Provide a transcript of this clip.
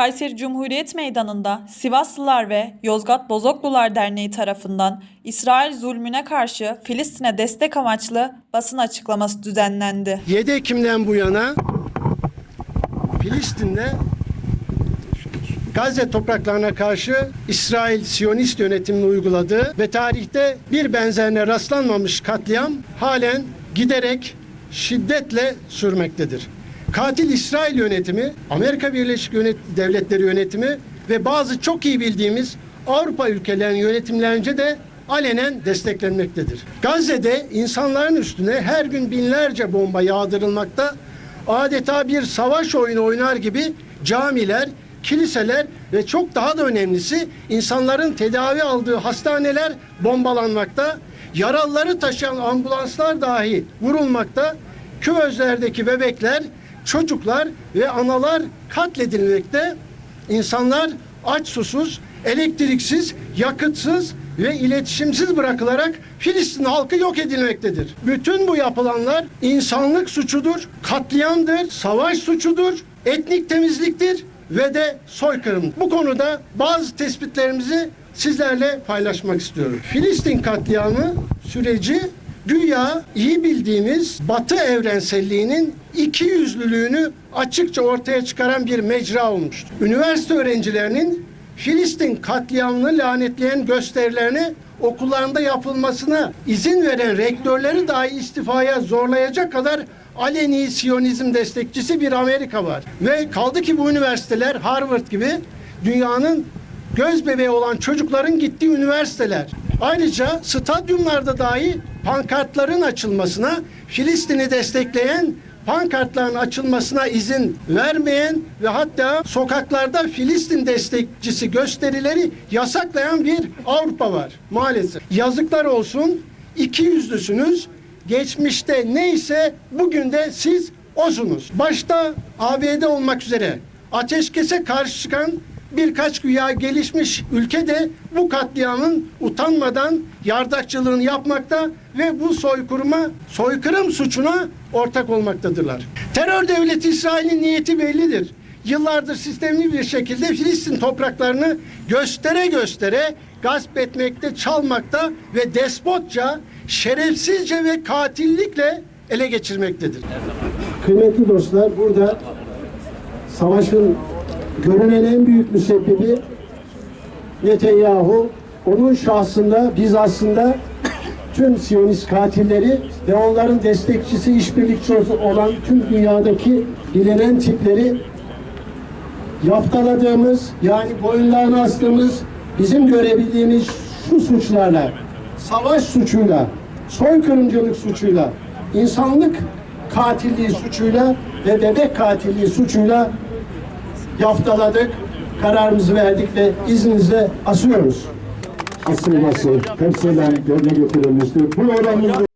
Kayseri Cumhuriyet Meydanı'nda Sivaslılar ve Yozgat Bozoklular Derneği tarafından İsrail zulmüne karşı Filistin'e destek amaçlı basın açıklaması düzenlendi. 7 Ekim'den bu yana Filistin'de Gazze topraklarına karşı İsrail Siyonist yönetiminin uyguladığı ve tarihte bir benzerine rastlanmamış katliam halen giderek şiddetle sürmektedir. Katil İsrail yönetimi, Amerika Birleşik Devletleri yönetimi ve bazı çok iyi bildiğimiz Avrupa ülkelerinin yönetimlerince de alenen desteklenmektedir. Gazze'de insanların üstüne her gün binlerce bomba yağdırılmakta, adeta bir savaş oyunu oynar gibi camiler, kiliseler ve çok daha da önemlisi insanların tedavi aldığı hastaneler bombalanmakta, yaralıları taşıyan ambulanslar dahi vurulmakta, küvezlerdeki bebekler, çocuklar ve analar katledilmekte, insanlar aç susuz, elektriksiz, yakıtsız ve iletişimsiz bırakılarak Filistin halkı yok edilmektedir. Bütün bu yapılanlar insanlık suçudur, katliamdır, savaş suçudur, etnik temizliktir ve de soykırım. Bu konuda bazı tespitlerimizi sizlerle paylaşmak istiyorum. Filistin katliamı süreci güya iyi bildiğimiz Batı evrenselliğinin iki yüzlülüğünü açıkça ortaya çıkaran bir mecra olmuştur. Üniversite öğrencilerinin Filistin katliamını lanetleyen gösterilerini okullarında yapılmasına izin veren rektörleri dahi istifaya zorlayacak kadar aleni Siyonizm destekçisi bir Amerika var. Ve kaldı ki bu üniversiteler Harvard gibi dünyanın göz bebeği olan çocukların gittiği üniversiteler. Ayrıca stadyumlarda dahi pankartların açılmasına, Filistin'i destekleyen pankartların açılmasına izin vermeyen ve hatta sokaklarda Filistin destekçisi gösterileri yasaklayan bir Avrupa var maalesef. Yazıklar olsun iki yüzlüsünüz. Geçmişte neyse bugün de siz osunuz. Başta ABD olmak üzere ateşkese karşı çıkan birkaç güya gelişmiş ülke de bu katliamın utanmadan yardakçılığını yapmakta ve bu soykırıma, soykırım suçuna ortak olmaktadırlar. Terör devleti İsrail'in niyeti bellidir. Yıllardır sistemli bir şekilde Filistin topraklarını göstere göstere gasp etmekte, çalmakta ve despotça, şerefsizce ve katillikle ele geçirmektedir. Kıymetli dostlar burada savaşın görünen en büyük müsebbibi Netanyahu. Onun şahsında biz aslında tüm Siyonist katilleri ve onların destekçisi, işbirlikçisi olan tüm dünyadaki bilinen tipleri yaftaladığımız yani boyunlarına astığımız bizim görebildiğimiz şu suçlarla savaş suçuyla, soykırımcılık suçuyla, insanlık katilliği suçuyla ve bebek katilliği suçuyla yaftaladık, kararımızı verdik ve izninizle asıyoruz. asılması hepsinden yerine getirilmiştir. Bu oranımız